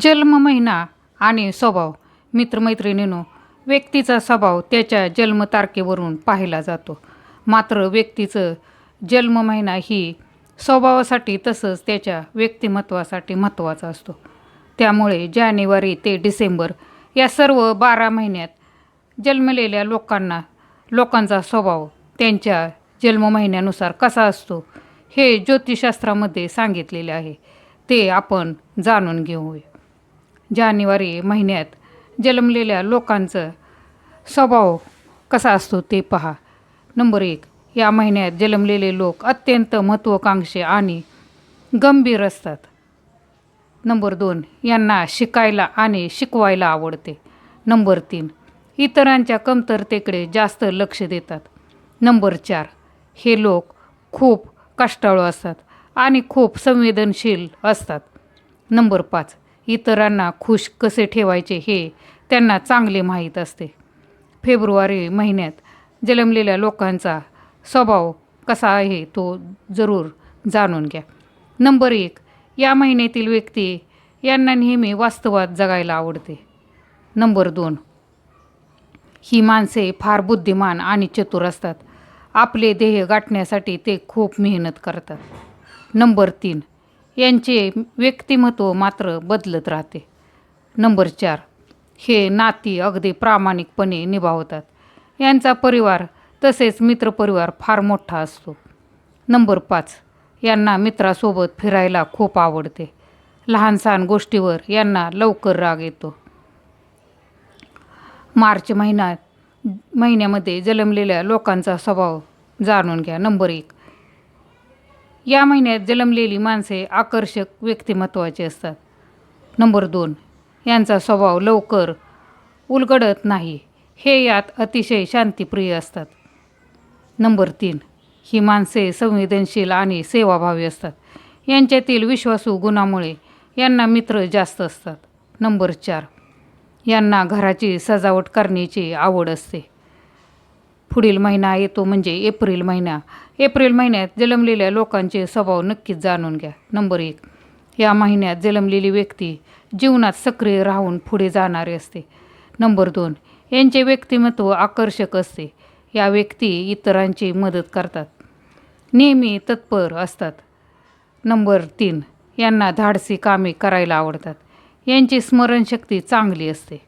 जन्म महिना आणि स्वभाव मित्रमैत्रिणींनो व्यक्तीचा स्वभाव त्याच्या जन्मतारखेवरून पाहिला जातो. मात्र व्यक्तीचं जन्म महिना ही स्वभावासाठी तसंच त्याच्या व्यक्तिमत्वासाठी महत्त्वाचा असतो. त्यामुळे जानेवारी ते डिसेंबर या सर्व बारा महिन्यात जन्मलेल्या लोकांना लोकांचा स्वभाव त्यांच्या जन्म महिन्यानुसार कसा असतो हे ज्योतिषशास्त्रामध्ये सांगितलेले आहे. ते आपण जाणून घेऊया. जानेवारी महिन्यात जन्मलेल्या लोकांचं स्वभाव कसा असतो ते पहा. नंबर एक या महिन्यात जन्मलेले लोक अत्यंत महत्त्वाकांक्षी आणि गंभीर असतात. नंबर दोन यांना शिकायला आणि शिकवायला आवडते. नंबर तीन इतरांच्या कमतरतेकडे जास्त लक्ष देतात. नंबर चार हे लोक खूप कष्टाळू असतात आणि खूप संवेदनशील असतात. नंबर पाच इतरांना खुश कसे ठेवायचे हे त्यांना चांगले माहीत असते. फेब्रुवारी महिन्यात जन्मलेल्या लोकांचा स्वभाव कसा आहे तो जरूर जाणून घ्या. नंबर एक या महिन्यातील व्यक्ती यांना नेहमी वास्तवात जगायला आवडते. नंबर दोन ही माणसे फार बुद्धिमान आणि चतुर असतात. आपले ध्येय गाठण्यासाठी ते खूप मेहनत करतात. नंबर तीन यांचे व्यक्तिमत्व मात्र बदलत राहते. नंबर चार. हे नाती अगदी प्रामाणिकपणे निभावतात. यांचा परिवार तसेच मित्रपरिवार फार मोठा असतो. नंबर पाच. यांना मित्रासोबत फिरायला खूप आवडते. लहान सहान गोष्टीवर यांना लवकर राग येतो. मार्च महिन्यात महिन्यामध्ये जन्मलेल्या लोकांचा स्वभाव जाणून घ्या. नंबर एक. या महिन्यात जन्मलेली माणसे आकर्षक व्यक्तिमत्त्वाची असतात. नंबर दोन यांचा स्वभाव लवकर उलगडत नाही. हे यात अतिशय शांतिप्रिय असतात. नंबर तीन ही माणसे संवेदनशील आणि सेवाभावी असतात. यांच्यातील विश्वासू गुणामुळे यांना मित्र जास्त असतात. नंबर चार यांना घराची सजावट करण्याची आवड असते. पुढील महिना येतो म्हणजे एप्रिल महिना. एप्रिल महिन्यात जन्मलेल्या लोकांचे स्वभाव नक्कीच जाणून घ्या. नंबर एक या महिन्यात जन्मलेली व्यक्ती जीवनात सक्रिय राहून पुढे जाणारे असते. नंबर दोन यांचे व्यक्तिमत्व आकर्षक असते. या व्यक्ती इतरांची मदत करतात. नेहमी तत्पर असतात. नंबर तीन यांना धाडसी कामे करायला आवडतात. यांची स्मरणशक्ती चांगली असते.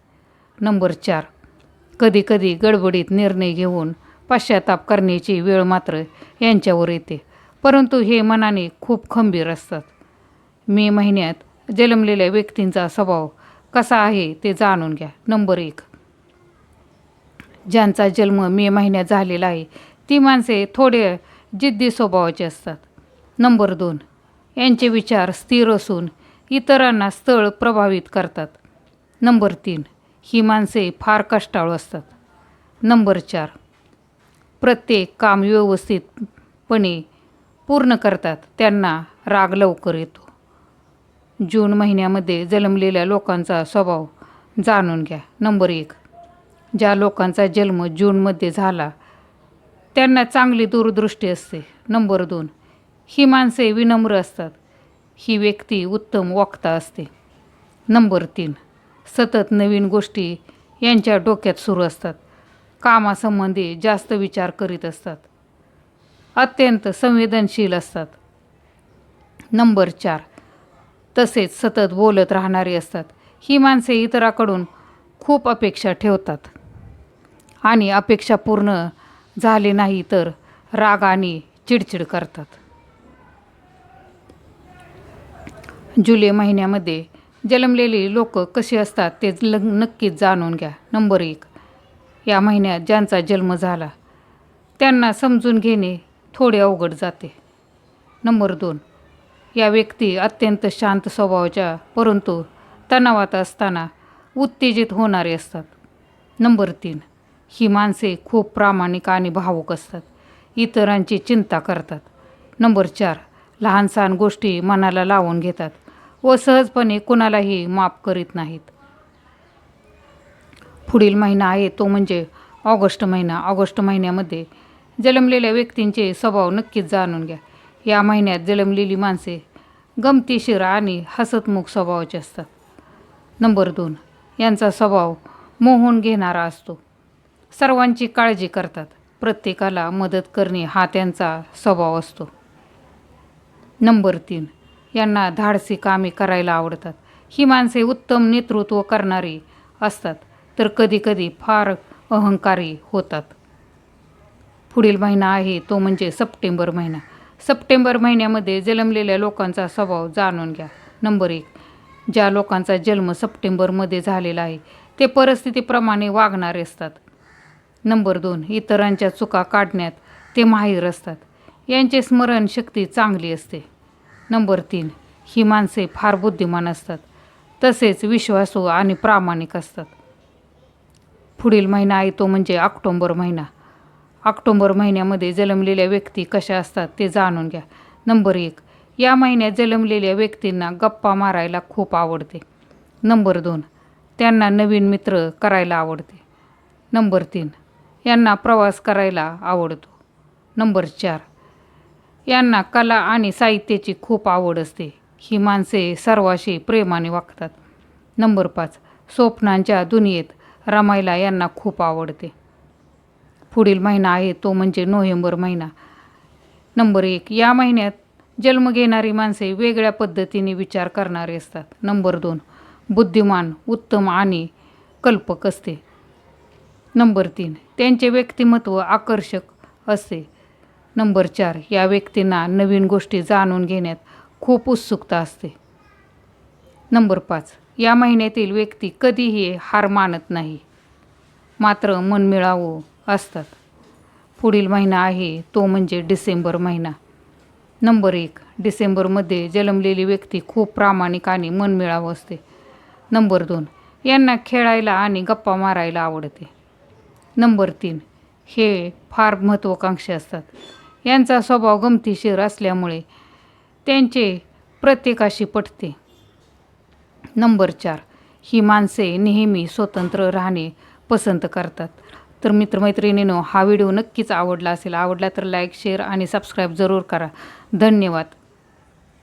नंबर चार कधीकधी गडबडीत निर्णय घेऊन पश्चाताप करण्याची वेळ मात्र यांच्यावर येते. परंतु हे मनाने खूप खंबीर असतात. मे महिन्यात जन्मलेल्या व्यक्तींचा स्वभाव कसा आहे ते जाणून घ्या. नंबर एक. ज्यांचा जन्म मे महिन्यात झालेला आहे ती माणसे थोडे जिद्दी स्वभावाचे असतात. नंबर दोन. यांचे विचार स्थिर असून इतरांना स्थळ प्रभावित करतात. नंबर तीन. ही माणसे फार कष्टाळू असतात. नंबर चार. प्रत्येक काम व्यवस्थितपणे पूर्ण करतात. त्यांना राग लवकर येतो. जून महिन्यामध्ये जन्मलेल्या लोकांचा स्वभाव जाणून घ्या. नंबर एक. ज्या लोकांचा जन्म जूनमध्ये झाला त्यांना चांगली दूरदृष्टी असते. नंबर दोन. ही माणसे विनम्र असतात. ही व्यक्ती उत्तम वक्ता असते. नंबर तीन. सतत नवीन गोष्टी यांच्या डोक्यात सुरू असतात. कामासंबंधी जास्त विचार करीत असतात. अत्यंत संवेदनशील असतात. नंबर चार. तसेच सतत बोलत राहणारी असतात. ही माणसे इतराकडून खूप अपेक्षा ठेवतात. आणि अपेक्षा पूर्ण झाली नाही तर राग आणि चिडचिड करतात. जुलै महिन्यामध्ये जन्मलेली लोक कशी असतात ते ल नक्कीच जाणून घ्या. नंबर एक या महिन्यात ज्यांचा जन्म झाला त्यांना समजून घेणे थोडे अवघड जाते. नंबर दोन या व्यक्ती अत्यंत शांत स्वभावाच्या परंतु तणावात असताना उत्तेजित होणारे असतात. नंबर तीन ही माणसे खूप प्रामाणिक आणि भावूक असतात. इतरांची चिंता करतात. नंबर चार लहान सहान गोष्टी मनाला लावून घेतात. व सहजपणे कुणालाही माफ करीत नाहीत. पुढील महिना आहे तो म्हणजे ऑगस्ट महिना. ऑगस्ट महिन्यामध्ये जन्मलेल्या व्यक्तींचे स्वभाव नक्कीच जाणून घ्या. या महिन्यात जन्मलेली माणसे गमतीशीर आणि हसतमुख स्वभावाचे असतात. नंबर दोन यांचा स्वभाव मोहून घेणारा असतो. सर्वांची काळजी करतात. प्रत्येकाला मदत करणे हा त्यांचा स्वभाव असतो. नंबर तीन यांना धाडसी कामे करायला आवडतात. ही माणसे उत्तम नेतृत्व करणारी असतात. तर कधीकधी फार अहंकारी होतात. पुढील महिना आहे तो म्हणजे सप्टेंबर महिना. सप्टेंबर महिन्यामध्ये जन्मलेल्या लोकांचा स्वभाव जाणून घ्या. नंबर एक ज्या लोकांचा जन्म सप्टेंबरमध्ये झालेला आहे ते परिस्थितीप्रमाणे वागणारे असतात. नंबर दोन इतरांच्या चुका काढण्यात ते माहीर असतात. यांचे स्मरणशक्ती चांगली असते. नंबर तीन ही माणसे फार बुद्धिमान असतात. तसेच विश्वासू आणि प्रामाणिक असतात. पुढील महिना आहे तो म्हणजे ऑक्टोंबर महिना. ऑक्टोंबर महिन्यामध्ये जन्मलेल्या व्यक्ती कशा असतात ते जाणून घ्या. नंबर एक या महिन्यात जन्मलेल्या व्यक्तींना गप्पा मारायला खूप आवडते. नंबर दोन त्यांना नवीन मित्र करायला आवडते. नंबर तीन यांना प्रवास करायला आवडतो. नंबर चार यांना कला आणि साहित्याची खूप आवड असते. ही माणसे सर्वाशी प्रेमाने वागतात. नंबर पाच स्वप्नांच्या दुनियेत रमायला यांना खूप आवडते. पुढील महिना आहे तो म्हणजे नोव्हेंबर महिना. नंबर एक या महिन्यात जन्म घेणारी माणसे वेगळ्या पद्धतीने विचार करणारे असतात. नंबर दोन बुद्धिमान उत्तम आणि कल्पक असते. नंबर तीन त्यांचे व्यक्तिमत्व आकर्षक असते. नंबर चार या व्यक्तींना नवीन गोष्टी जाणून घेण्यात खूप उत्सुकता असते. नंबर पाच या महिन्यातील व्यक्ती कधीही हार मानत नाही. मात्र मनमिळावू असतात. पुढील महिना आहे तो म्हणजे डिसेंबर महिना. नंबर एक डिसेंबरमध्ये जन्मलेली व्यक्ती खूप प्रामाणिक आणि मनमिळावू असते. नंबर दोन यांना खेळायला आणि गप्पा मारायला आवडते. नंबर तीन हे फार महत्त्वाकांक्षी असतात. यांचा स्वभाव गमतीशीर असल्यामुळे त्यांचे प्रत्येकाशी पटते. नंबर चार. ही माणसे नेहमी स्वतंत्र राहणे पसंत करतात. तर मित्रमैत्रिणीनो हा व्हिडिओ नक्कीच आवडला असेल आवडला तर लाईक शेअर आणि सबस्क्राईब जरूर करा. धन्यवाद.